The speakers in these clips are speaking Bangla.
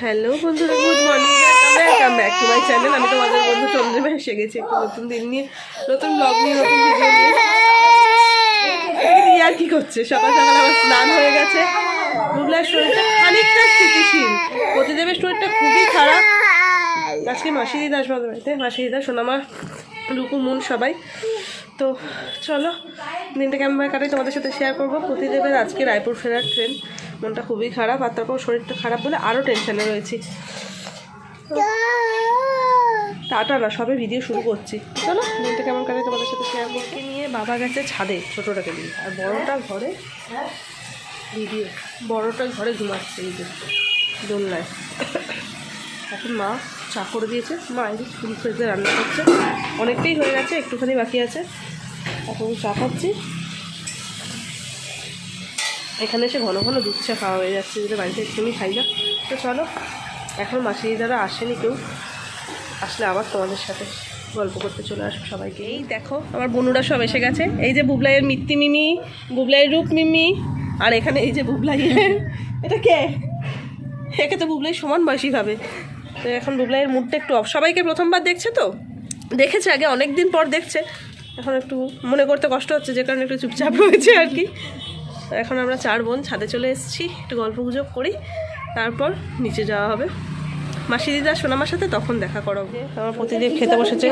হ্যালো বন্ধুরা good morning welcome back to my channel আমি তোমাদের বন্ধু চন্দ্রিমা এসে গেছি একটা নতুন দিন নিয়ে, নতুন ব্লগ নিয়ে, নতুন ভিডিও নিয়ে। আর কি করছে? সকাল সকাল আমার স্নান হয়ে গেছে। বুবলার শরীরটা খানিকটা স্থিতিশীল। প্রতিদেবের শরীরটা খুবই খারাপ। আজকে মাসি দিদা আসবে আমাদের বাড়িতে মাসি দিদা, সোনামা, রুকু, মুন সবাই। তো চলো, দিনটা কেমন কাটাই তোমাদের সাথে শেয়ার করব। প্রতিদেবের আজকে রায়পুর ফেরার ট্রেন মনটা খুবই খারাপ আর তারপর শরীরটা খারাপ বলে আরও টেনশনে রয়েছি। টাটা না সবে ভিডিও শুরু করছি। চলো দিনটা কেমন কাটাই তোমাদের সাথে শেয়ার করতে নিয়ে বাবা গেছে ছাদে, ছোটোটাকে নিয়ে। আর বড়টা ঘরে ভিডিও বড়টা ঘরে ঘুমাচ্ছে এই দোলনায় এখন মা চা করে দিয়েছে। মা এই ফুল ফ্রেজে রান্না করছে। অনেকটাই হয়ে গেছে, একটুখানি বাকি আছে। এখন চা খাচ্ছি। এখানে এসে ঘন ঘন দুধ চা খাওয়া হয়ে যাচ্ছে যেটা বাড়িতে একদমই খাই না তো চলো এখন মাসি দ্বারা আসেনি কেউ আসলে আবার তোমাদের সাথে গল্প করতে চলে আসব সবাইকে। এই দেখো আমার বনুরা সব এসে গেছে। এই যে বুবলাইয়ের মিত্তি মিমি বুবলাইয়ের রূপ মিমি আর এখানে এই যে বুবলাইয়ের এটা কে? একে তো বুবলাই সমান বয়সী ভাবে। তো এখন বুবলাইয়ের মুডটা একটু অফ সবাইকে প্রথমবার দেখছে তো? দেখেছে আগে অনেক দিন পর দেখছে। এখন একটু মনে করতে কষ্ট হচ্ছে যে কারণে একটু চুপচাপ রয়েছে আর কি। এখন আমরা চার বোন ছাদে চলে এসেছি একটু গল্প গুজব করি তারপর নিচে যাওয়া হবে। মাসি দিদা সোনামার সাথে তখন দেখা করো আমার প্রতিদেব খেতে বসেছে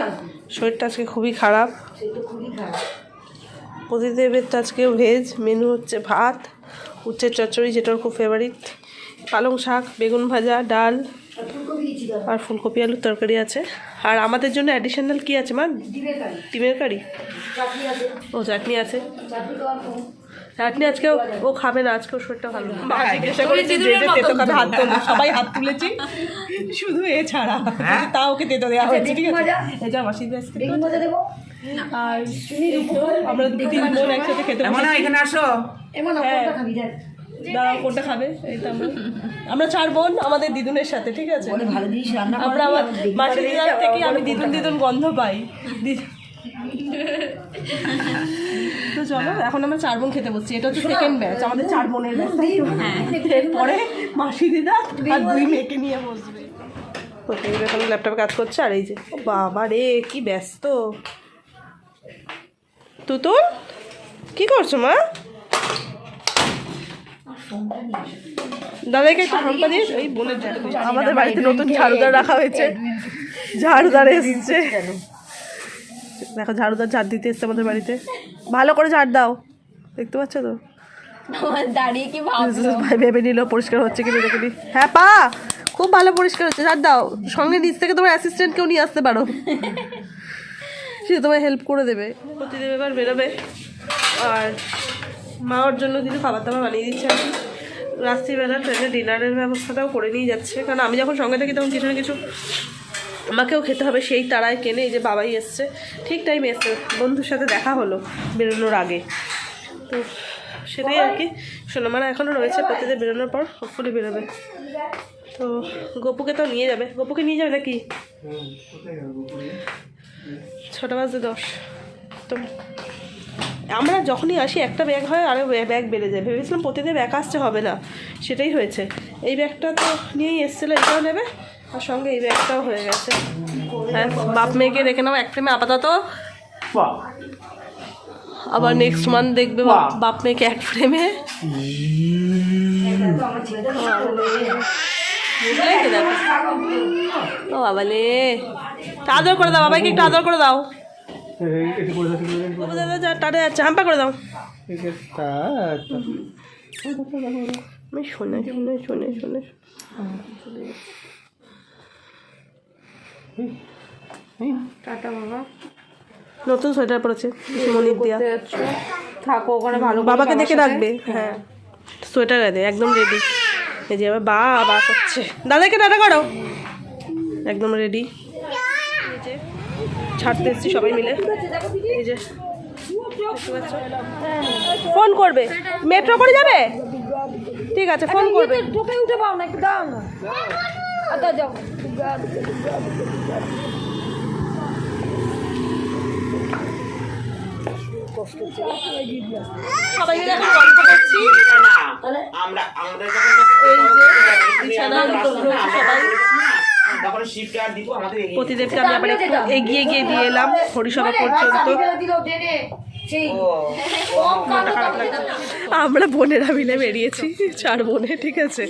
শরীরটা আজকে খুবই খারাপ। প্রতিদেবের তো আজকে ভেজ মেনু হচ্ছে ভাত উচ্ছের চচ্চড়ি যেটা খুব ফেভারিট পালং শাক বেগুন ভাজা ডাল আর ফুলকপি আলুর তরকারি আছে। আর আমাদের জন্য অ্যাডিশনাল কি আছে মা? ডিমের কারি? ও চাটনি আছে। চাটনি আজকে ও- খাবে না আজকে ওর শরীরটা ভালো জিজ্ঞাসা করেছে যে তেতো খাবে হাত তোলো। সবাই হাত তুলেছি। শুধু এ ছাড়া। তা ওকে তেতো দেওয়া হয়েছে ঠিক আছে? এই যা আর আমরা তিন বোন একসাথে খেতে এমন এখানে আসো। হ্যাঁ। দাঁড়াও কোনটা খাবে? এই আমরা আমরা চার বোন আমাদের দিদুনের সাথে ঠিক আছে? ভালো আমরা আমার মাসি দিদার থেকে আমি দিদুন দিদুন গন্ধ পাই। দি- তো চলো এখন আমরা চার বোন খেতে বসছি। এটা হচ্ছে সেকেন্ড ব্যাচ আমাদের চার বোনের ব্যাচ এরপরে মাসি দিদা আর দুই মেয়েকে নিয়ে বসবে। প্রত্যেকে এখন ল্যাপটপে কাজ করছে আর এই যে বাবা রে কি ব্যস্ত। তুতুল কি করছ মা? দাদাকে একটু হাম্পা দিয়ে ওই বোনের আমাদের বাড়িতে নতুন ঝাড়ুদার রাখা হয়েছে। ঝাড়ুদার এসছে। দেখো ঝাড়ুদার ঝাড় দিতে এসছে আমাদের বাড়িতে। ভালো করে ঝাড় দাও। দেখতে পাচ্ছ তো? দাঁড়িয়ে কি ভাই ভেবে নিল পরিষ্কার হচ্ছে কি দেখে নি। হ্যাঁ পা! খুব ভালো পরিষ্কার হচ্ছে ঝাড় দাও। সঙ্গে নিচ থেকে তোমার অ্যাসিস্ট্যান্টকেও নিয়ে আসতে পারো। সে তোমায় হেল্প করে দেবে। প্রতিদেব এবার বেরোবে। আর মা ওর জন্য কিছু খাবার দাবার বানিয়ে দিচ্ছে আর কি রাত্রিবেলা ট্রেনে ডিনারের ব্যবস্থাটাও করে নিয়ে যাচ্ছে। কারণ আমি যখন সঙ্গে থাকি তখন কিছু না কিছু আমাকেও খেতে হবে, সেই তারায় কেনে এই যে বাবাই এসছে। ঠিক টাইমে এসছে, বন্ধুর সাথে দেখা হলো, বেরোনোর আগে। তো সেটাই আর কি। সোনামারা এখনও রয়েছে, প্রতিদিন বেরোনোর পর হোপফুলি বেরোবে। তো গপুকে তো নিয়ে যাবে। গপুকে নিয়ে যাবে নাকি? ছটা বাজে দশ। তো আমরা যখনই আসি, একটা ব্যাগ হয় আরও ব্যাগ বেড়ে যায়। ভেবেছিলাম প্রতিদিন ব্যাগ আসতে হবে না। সেটাই হয়েছে। এই ব্যাগটা তো নিয়েই এসেছিল, এটাও নেবে? আর সঙ্গে এই ব্যাগটাও হয়ে গেছে। হ্যাঁ বাপ মেয়েকে দেখে নাও এক ফ্রেমে আপাতত। আবার নেক্সট মান্থ দেখবে বাপ- মেয়েকে এক ফ্রেমে ও বাবালে আদর করে দাও বাবাকে একটু আদর করে দাও। টাটা যাচ্ছে হাম্পা করে দাও। আমি শোনে শোনে শোনে শোনে টাটা বাবা। নতুন সোয়েটার পরেছে মনির দিয়া। থাকো ওখানে ভালো বাবাকে দেখে রাখবে হ্যাঁ। সোয়েটার দে একদম রেডি এই যে বা বা করছে। দাদাকে দাদা করো। একদম রেডি ছাড়তে এসছি সবাই মিলে। এই যে ফোন করবে। মেট্রো করে যাবে? ঠিক আছে ফোন করবে। টোপে উঠে পাও না একটু দাও না। যাও। সবাই মিলে গল্প করছি। আমরা আমরা যখন প্রতিদেবকে আমি আবার একটু এগিয়ে গিয়ে দিয়ে এলাম হরিসভা পর্যন্ত সেই। ও আমরা বোনেরা মিলে বেরিয়েছি চার বোনে ঠিক আছে।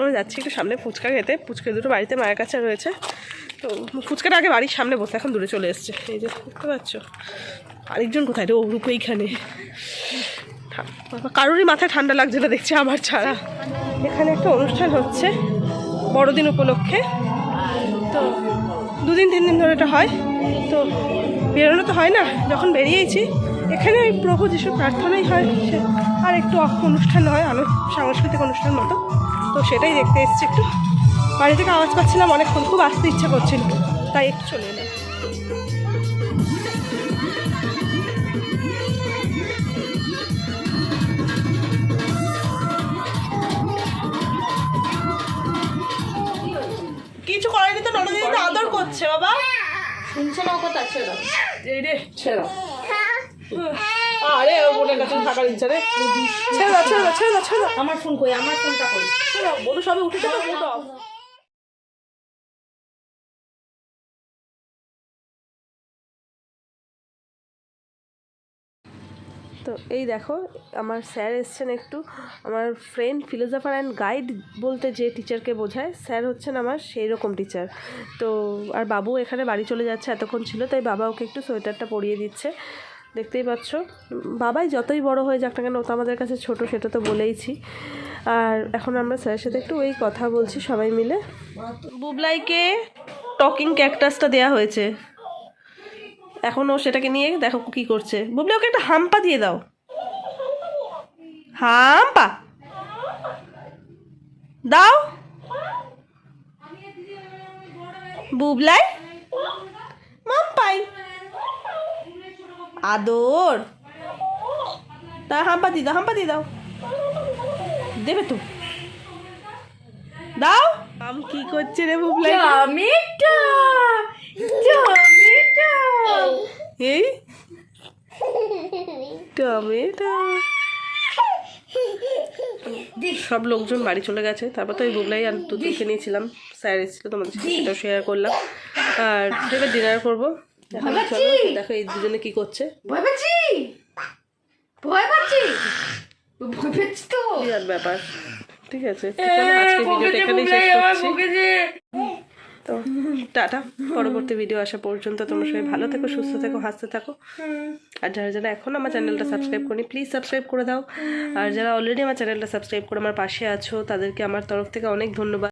আমরা যাচ্ছি একটু সামনে ফুচকা খেতে। ফুচকা দুটো বাড়িতে মায়ের কাছে রয়েছে। তো ফুচকাটা আগে বাড়ির সামনে বসে, এখন দূরে চলে এসছে। এই যে, দেখতে পাচ্ছ? আরেকজন কোথায় রে? ও রূপ এইখানে কারোরই মাথায় ঠান্ডা লাগছে না দেখছি আমার ছাড়া। এখানে একটা অনুষ্ঠান হচ্ছে বড়দিন উপলক্ষে। তো দুদিন, তিন দিন ধরে এটা হয়। তো বেরোনো তো হয় না। যখন বেরিয়েছি, এখানে ওই প্রভু যিশু প্রার্থনাই হয়। আর একটু অনুষ্ঠান হয়, আলো সাংস্কৃতিক অনুষ্ঠান মতো। তো সেটাই দেখতে এসেছি একটু। বাড়ি থেকে আওয়াজ পাচ্ছিলাম অনেকক্ষণ খুব আসতে ইচ্ছা করছিল। তাই একটু চলে এলাম। কিছু করেনি তো ননদিনী তো আদর করছে বাবা। শুনছে না কথা? ছেড়ে এই রে ছেড়ে আরে বোনের কাছে থাকার ইচ্ছা রে। ছেড়ে দাও ছেড়ে দাও ছেড়ে দাও ছেড়ে দাও। আমার ফোন কই? আমার ফোনটা কই? ছেড়ে দাও বলো সবে উঠে যাবে অফ তো এই দেখো আমার স্যার এসছেন একটু। আমার ফ্রেন্ড ফিলোজফার অ্যান্ড গাইড বলতে যে টিচারকে বোঝায় স্যার হচ্ছেন আমার সেই রকম টিচার তো আর বাবু এখানে বাড়ি চলে যাচ্ছে এতক্ষণ ছিল তাই বাবা ওকে একটু সোয়েটারটা পরিয়ে দিচ্ছে। দেখতেই পাচ্ছ। বাবাই যতই বড় হয়ে যাক না কেন, ও তো আমাদের কাছে ছোট, সেটা তো বলেইছি। আর এখন আমরা স্যারের সাথে একটু ওই কথা বলছি সবাই মিলে। বুবলাইকে টকিং ক্যাকটাসটা দেয়া হয়েছে। এখন ও সেটাকে নিয়ে দেখো কি করছে। বুবলি ওকে একটা হাম্পা দিয়ে দাও। হাম্পা! দাও। বুবলাই আদর। তা হাম্পা দিয়ে দাও হাম্পা দিয়ে দাও। দেবে তো। দাও। আম কি করছে রে বুবলাই টমেটো টমেটো এই? টমেটো সব লোকজন বাড়ি চলে গেছে। তারপর তো ওই বুবলাই আর দুধকে নিয়েছিলাম। স্যার এসেছিল তোমাদের সাথে সেটাও শেয়ার করলাম। আর এবার ডিনার করব। দেখো এই দুজনে কি করছে। ভয় পাচ্ছি? ভয় পাচ্ছি? ভয় পাচ্ছি তো। বিরাট ব্যাপার। ঠিক আছে আজকে ভিডিওটা এখানেই শেষ করছি। তো টাটা। পরবর্তী ভিডিও আসা পর্যন্ত তোমরা সবাই ভালো থেকো সুস্থ থেকো হাসতে থাকো। আর যারা যারা এখন আমার চ্যানেলটা সাবস্ক্রাইব করি প্লিজ সাবস্ক্রাইব করে দাও। আর যারা অলরেডি আমার চ্যানেলটা সাবস্ক্রাইব করে আমার পাশে আছো তাদেরকে আমার তরফ থেকে অনেক ধন্যবাদ।